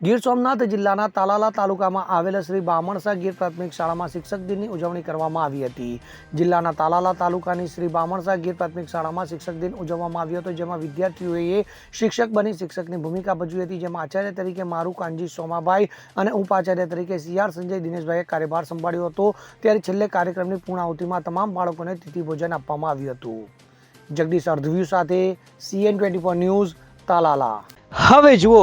ગીર સોમનાથ જિલ્લાના તાલાલા તાલુકામાં આવેલા શ્રી બામણસા ગીર પ્રાથમિક શાળામાં શિક્ષક દિનની ઉજવણી કરવામાં આવી હતી. જિલ્લાના તાલાલા તાલુકાની શ્રી બામણસા ગીર પ્રાથમિક શાળામાં શિક્ષક દિન ઉજવવામાં આવ્યો હતો, જેમાં વિદ્યાર્થીઓએ શિક્ષક બની શિક્ષકની ભૂમિકા ભજવી હતી, જેમાં આચાર્ય તરીકે મારું કાનજી સોમાભાઈ અને ઉપાચાર્ય તરીકે સીઆર સંજય દિનેશભાઈએ કાર્યભાર સંભાળ્યો હતો. ત્યારે છેલ્લે કાર્યક્રમની પૂર્ણાહુતિમાં તમામ બાળકોને તિથિ ભોજન આપવામાં આવ્યું હતું. જગદીશ અર્ધવ્યુ સાથે CN twenty four news Talala. હવે જુઓ